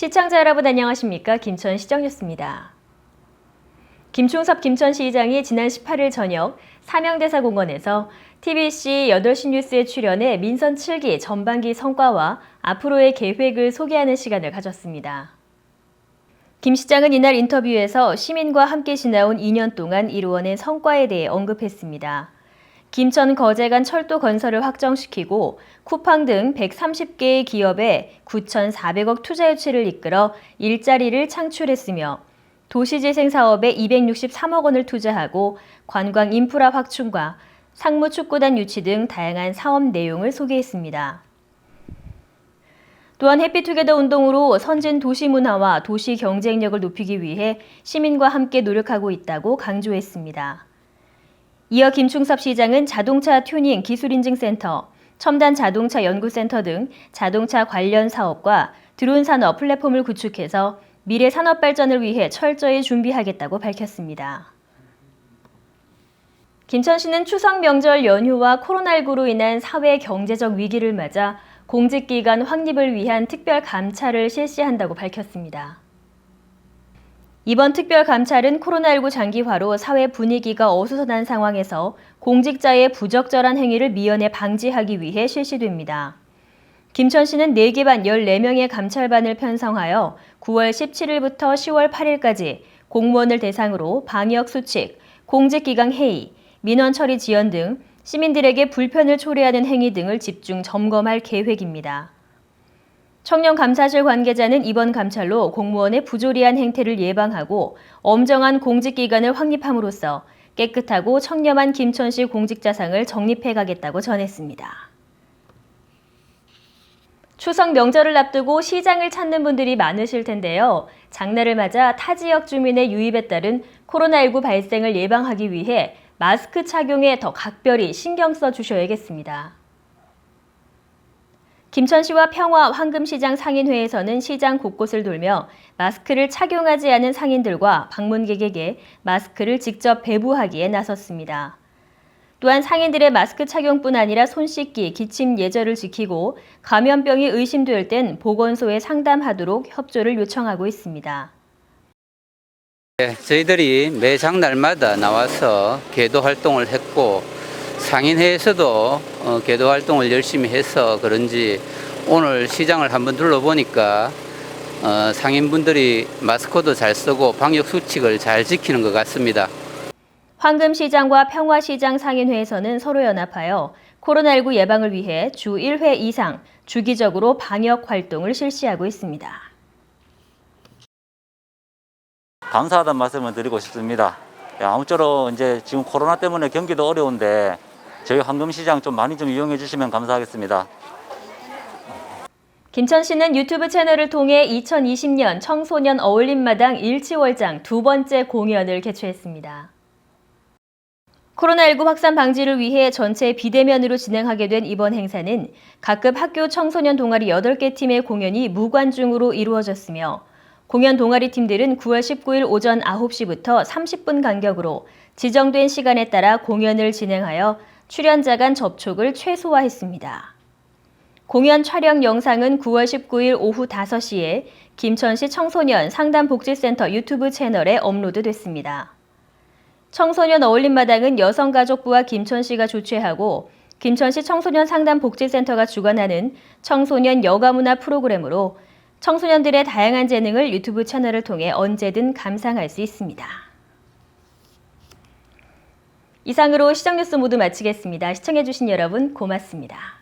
시청자 여러분 안녕하십니까? 김천 시정뉴스입니다. 김충섭 김천시장이 지난 18일 저녁 사명대사 공원에서 TBC 8시 뉴스에 출연해 민선 7기 전반기 성과와 앞으로의 계획을 소개하는 시간을 가졌습니다. 김 시장은 이날 인터뷰에서 시민과 함께 지나온 2년 동안 이루어낸 성과에 대해 언급했습니다. 김천 거제간 철도 건설을 확정시키고 쿠팡 등 130개의 기업에 9,400억 투자 유치를 이끌어 일자리를 창출했으며 도시재생 사업에 263억 원을 투자하고 관광 인프라 확충과 상무 축구단 유치 등 다양한 사업 내용을 소개했습니다. 또한 해피투게더 운동으로 선진 도시 문화와 도시 경쟁력을 높이기 위해 시민과 함께 노력하고 있다고 강조했습니다. 이어 김충섭 시장은 자동차 튜닝 기술인증센터, 첨단 자동차 연구센터 등 자동차 관련 사업과 드론 산업 플랫폼을 구축해서 미래 산업 발전을 위해 철저히 준비하겠다고 밝혔습니다. 김천시는 추석 명절 연휴와 코로나19로 인한 사회 경제적 위기를 맞아 공직기관 확립을 위한 특별 감찰을 실시한다고 밝혔습니다. 이번 특별 감찰은 코로나19 장기화로 사회 분위기가 어수선한 상황에서 공직자의 부적절한 행위를 미연에 방지하기 위해 실시됩니다. 김천 시는 4개 반 14명의 감찰반을 편성하여 9월 17일부터 10월 8일까지 공무원을 대상으로 방역 수칙, 공직기강 회의, 민원 처리 지연 등 시민들에게 불편을 초래하는 행위 등을 집중 점검할 계획입니다. 청년 감사실 관계자는 이번 감찰로 공무원의 부조리한 행태를 예방하고 엄정한 공직 기관을 확립함으로써 깨끗하고 청렴한 김천시 공직자상을 정립해 가겠다고 전했습니다. 추석 명절을 앞두고 시장을 찾는 분들이 많으실 텐데요. 장날을 맞아 타 지역 주민의 유입에 따른 코로나19 발생을 예방하기 위해 마스크 착용에 더 각별히 신경 써 주셔야겠습니다. 김천 시와 평화 황금시장 상인회에서는 시장 곳곳을 돌며 마스크를 착용하지 않은 상인들과 방문객에게 마스크를 직접 배부하기에 나섰습니다. 또한 상인들의 마스크 착용뿐 아니라 손 씻기, 기침 예절을 지키고 감염병이 의심될 땐 보건소에 상담하도록 협조를 요청하고 있습니다. 네, 저희들이 매 장날마다 나와서 계도 활동을 했고 상인회에서도 어, 계도 활동을 열심히 해서 그런지 오늘 시장을 한번 둘러보니까 어, 상인분들이 마스크도 잘 쓰고 방역 수칙을 잘 지키는 것 같습니다. 황금시장과 평화시장 상인회에서는 서로 연합하여 코로나19 예방을 위해 주 1회 이상 주기적으로 방역 활동을 실시하고 있습니다. 감사하다는 말씀을 드리고 싶습니다. 예, 아무쪼록 이제 지금 코로나 때문에 경기도 어려운데 저희 황금시장 좀 많이 좀 이용해 주시면 감사하겠습니다. 김천시는 유튜브 채널을 통해 2020년 청소년 어울림마당 일치월장 두 번째 공연을 개최했습니다. 코로나19 확산 방지를 위해 전체 비대면으로 진행하게 된 이번 행사는 각급 학교 청소년 동아리 8개 팀의 공연이 무관중으로 이루어졌으며 공연 동아리 팀들은 9월 19일 오전 9시부터 30분 간격으로 지정된 시간에 따라 공연을 진행하여 출연자 간 접촉을 최소화했습니다. 공연 촬영 영상은 9월 19일 오후 5시에 김천시 청소년 상담복지센터 유튜브 채널에 업로드됐습니다. 청소년 어울림마당은 여성가족부와 김천시가 주최하고 김천시 청소년 상담복지센터가 주관하는 청소년 여가문화 프로그램으로 청소년들의 다양한 재능을 유튜브 채널을 통해 언제든 감상할 수 있습니다. 이상으로 시정뉴스 모두 마치겠습니다. 시청해주신 여러분 고맙습니다.